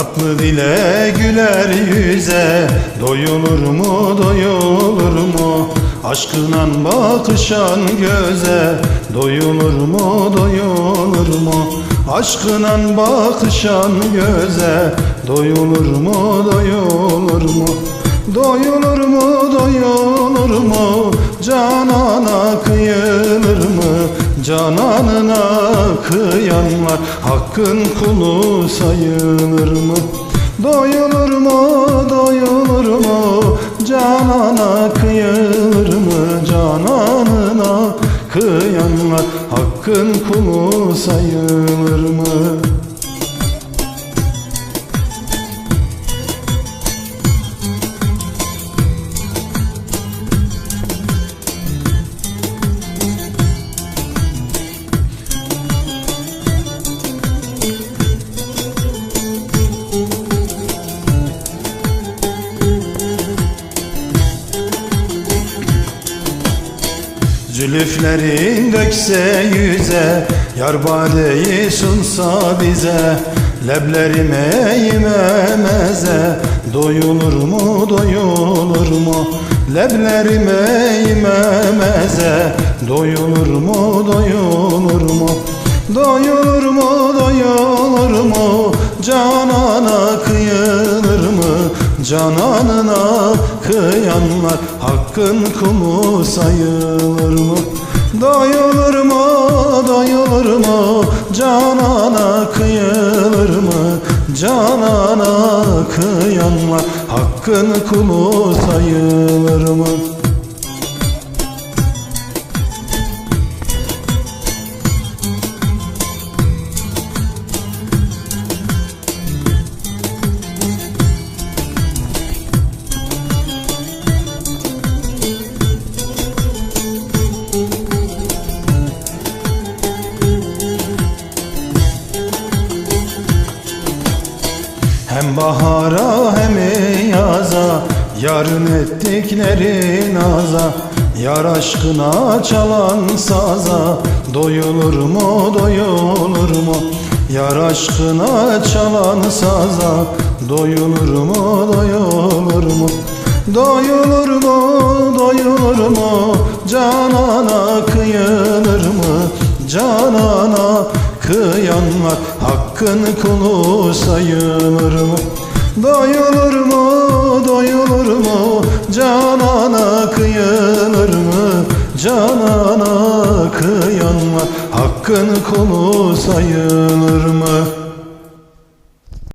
Tatlı dile güler yüze Doyulur mu doyulur mu? Aşkınan bakışan göze Doyulur mu doyulur mu? Aşkınan bakışan göze Doyulur mu doyulur mu? Doyulur mu doyulur Cananına kıyanlar Hakkın kulu sayılır mı? Doyulur mu doyulur mu? Canana kıyılır mı? Cananına kıyanlar Hakkın kulu sayılır mı Zülüflerin dökse yüze Yar badeyi sunsa bize Leblerime yememeze Doyulur mu doyulur mu? Leblerime yememeze Doyulur mu doyulur mu? Doyulur mu doyulur mu? Canana kıyılır Cananına kıyanlar Hakkın kulu sayılır mı? Doyulur mu doyulur mu Canana kıyılır mı? Canana kıyanlar Hakkın kulu sayılır Hem bahara hem yaza Yarın ettikleri naza. Yar aşkına çalan saza Doyulur mu doyulur mu? Yar aşkına çalan saza Doyulur mu doyulur mu? Doyulur mu doyulur mu? Canana kıyılır mı? Canana kıyanlar Hakkın kulu sayılır mı? Doyulur mu doyulur mu? Canana kıyılır mı? Canana kıyanlar Hakkın kulu sayılır mı